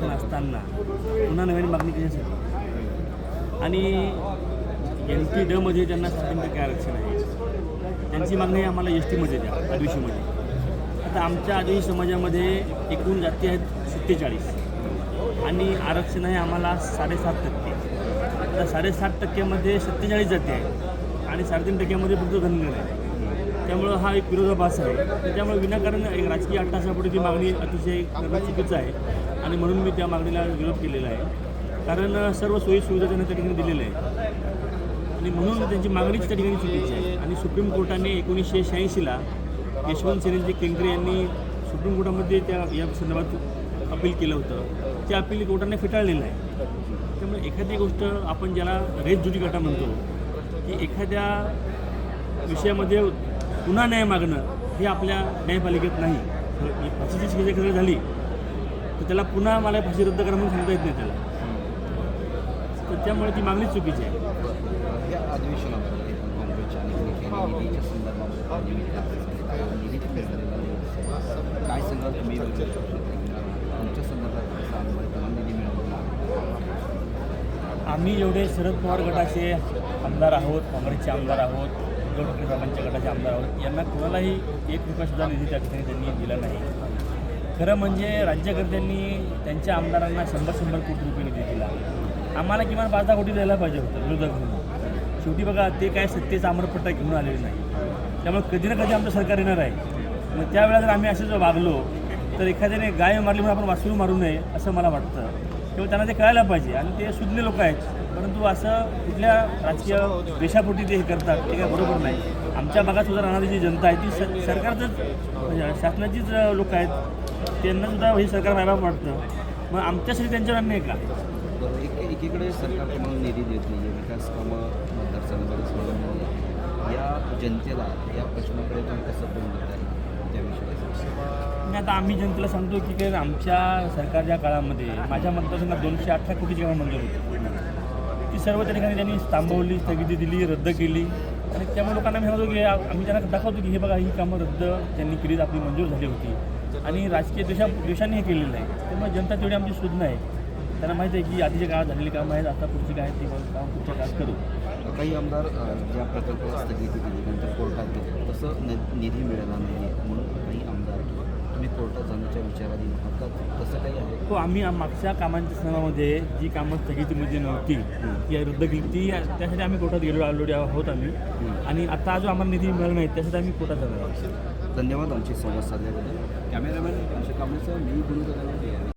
आरक्षण असताना पुन्हा नव्याने मागणी कशासाठी आणि एन टी डमध्ये ज्यांना साडेतीन टक्के आरक्षण आहे त्यांची मागणी आम्हाला एस टीमध्ये द्या आदिवासीमध्ये आता आमच्या आदिवासी समाजामध्ये एकूण जाती आहेत सत्तेचाळीस. आणि आरक्षण आहे आम्हाला साडेसात टक्के. आता साडेसात टक्क्यामध्ये सत्तेचाळीस जाती आहेत आणि साडेतीन टक्क्यामध्ये फक्त धनगर आहे त्यामुळं हा एक विरोधाभास आहे. त्यामुळे विनाकारण एक राजकीय अट्टासापुढे ती मागणी अतिशय चुकीचं आहे. आणि म्हणून मी त्या मागणीला विरोध केलेला आहे. कारण सर्व सोयी सुविधा त्यांना त्या ठिकाणी दिलेल्या आहे आणि म्हणून त्यांची मागणीच त्या ठिकाणी चुकीची आहे. आणि सुप्रीम कोर्टाने एकोणीसशे शहाऐंशीला यशवंत सेनेचे केंद्रे यांनी सुप्रीम कोर्टामध्ये त्या या संदर्भात अपील केलं होतं. ते अपील कोर्टाने फेटाळलेलं आहे. त्यामुळे एखादी गोष्ट आपण ज्याला रेस गटा म्हणतो की एखाद्या विषयामध्ये पुन्हा न्याय मागणं हे आपल्या न्यायपालिकेत नाही. फाशीची शिक्षा जर झाली तर त्याला पुन्हा मला फाशी रद्द करा म्हणून सांगता येत नाही त्याला. तर त्यामुळे ती मागणीच चुकीची आहे. संदर्भात काय तुमच्या संदर्भात आम्ही एवढे शरद पवार गटाचे आमदार आहोत काँग्रेसचे आमदार आहोत. उद्धव ठाकरे साहेबांच्या गटाचे आमदार आहोत. यांना कोणालाही एक रुपयासुद्धा निधी त्या ठिकाणी त्यांनी दिला नाही. खरं म्हणजे राज्यकर्त्यांनी त्यांच्या आमदारांना शंभर शंभर कोटी रुपये निधी दिला. आम्हाला किमान पाच दहा कोटी द्यायला पाहिजे होतं विरोधक म्हणून. शेवटी बघा ते काय सत्तेचा अमरपट्टा घेऊन आलेले नाही. त्यामुळे कधी ना कधी आमचं सरकार येणार आहे. मग त्यावेळेला जर आम्ही असं जर वागलो तर एखाद्याने गाय मारली म्हणून आपण वासरू मारू नये असं मला वाटतं. तेव्हा त्यांना ते कळायला पाहिजे. आणि ते शुद्ध लोक आहेत. परंतु असं कुठल्या राजकीय देशापोटी ते हे करतात ते काय बरोबर नाही. आमच्या भागात सुद्धा राहणारी जी जनता आहे ती स सरकारचंच म्हणजे शासनाचीच लोक आहेत. त्यांना सुद्धा हे सरकार व्हायला वाटतं. मग आमच्यासाठी त्यांच्यावर अन्याय का? एकीकडे सरकार तुम्हाला निधी देत नाही आहे विकास कामं मतदारसंघामध्ये. सोडत या जनतेला या प्रश्नाकडे तुम्ही कसं बोलत आहे? त्याविषयी मी आता आम्ही जनतेला सांगतो की काय आमच्या सरकारच्या काळामध्ये माझ्या मतदारसंघात दोनशे अठरा कोटीची कामं मंजूर होती. ती सर्व त्या ठिकाणी त्यांनी थांबवली स्थगिती दिली रद्द केली. आणि त्यामुळे लोकांना मी सांगतो की आम्ही त्यांना दाखवतो की हे बघा ही कामं रद्द त्यांनी केली आपली मंजूर झाली होती. आणि राजकीय देशा देशांनी हे केलेलं आहे. त्यामुळे जनता तेवढी आमची सुज्ञ आहे. त्यांना माहिती आहे की आधीच्या काळात झालेली कामं आहेत आता पुढची काय ती काम पुढच्या काळात करू. काही आमदार ज्या प्रकल्पाला स्थगिती दिली नंतर कोर्टात गेले तसं निधी मिळाला नाही म्हणून काही आमदार तुम्ही कोर्टात जाण्याच्या विचाराधीन आहात का? तसं काही आहे? हो आम्ही आम- मागच्या कामांच्या संदर्भामध्ये जी कामं स्थगितीमध्ये नव्हती ती रद्द केली ती त्यासाठी आम्ही कोर्टात गेलो ऑलरेडी आहोत आम्ही. आणि आता जो आम्हाला निधी मिळाला नाही त्यासाठी आम्ही कोर्टात जाणार आहोत. धन्यवाद आमची संवाद साधल्याबद्दल. कॅमेरामॅन कांबळेसह मी गुरु